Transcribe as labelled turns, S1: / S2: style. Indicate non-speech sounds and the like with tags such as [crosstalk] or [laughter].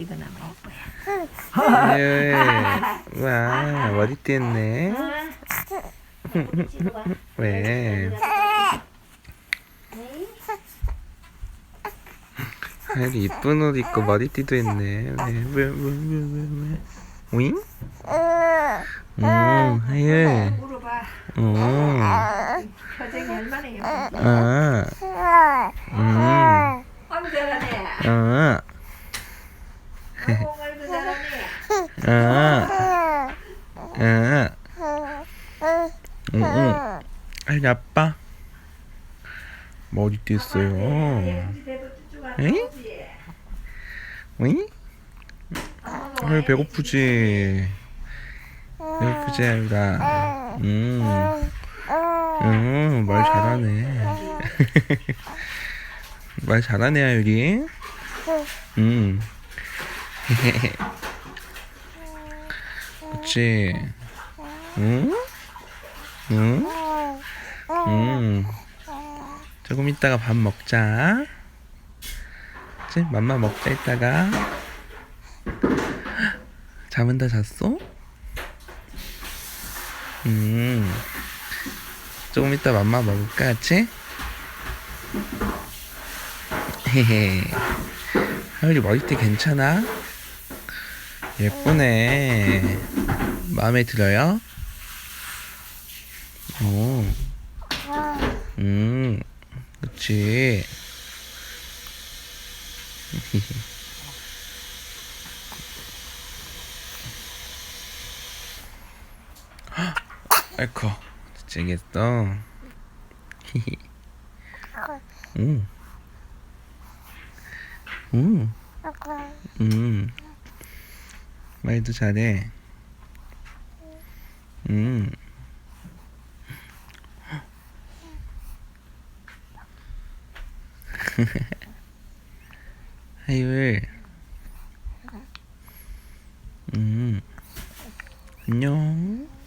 S1: 이거 예뻐요.
S2: 예. 와, 머리띠 했네. 왜? 하율이 이쁜 옷 입고 머리띠도 했네. 왜, 왜, 왜, 왜, 왜, 왜? 윙? 음, 하율.
S1: 물어봐.
S2: 음,
S1: 표정이 얼마나 예쁜지.
S2: 아, 음,
S1: 아무 잘하네.
S2: 아,
S1: 잘하네.
S2: 아, 아, 응, 응. 하율이 아빠.
S1: 나오지.
S2: 윙?
S1: 엄마가
S2: 하율
S1: 와야지.
S2: 배고프지? 배고프지, 하율아? 음. 음, 말 잘하네. [laughs] 말 잘하네, 하율이. 음. 그치. 응? 응? 음. 조금 이따가 밥 먹자. 그치? 맘마 먹자, 이따가. 잠은 다 잤어? 음. 조금 이따 맘마 먹을까, 그치? 헤헤. 하율이 머리띠 괜찮아? 예쁘네. 마음에 들어요? 오. 음. 그치. [laughs] 아이코. 히히. [laughs] 음. 음. 음. 말도 잘해. 음. [laughs] 하율. 음. 안녕.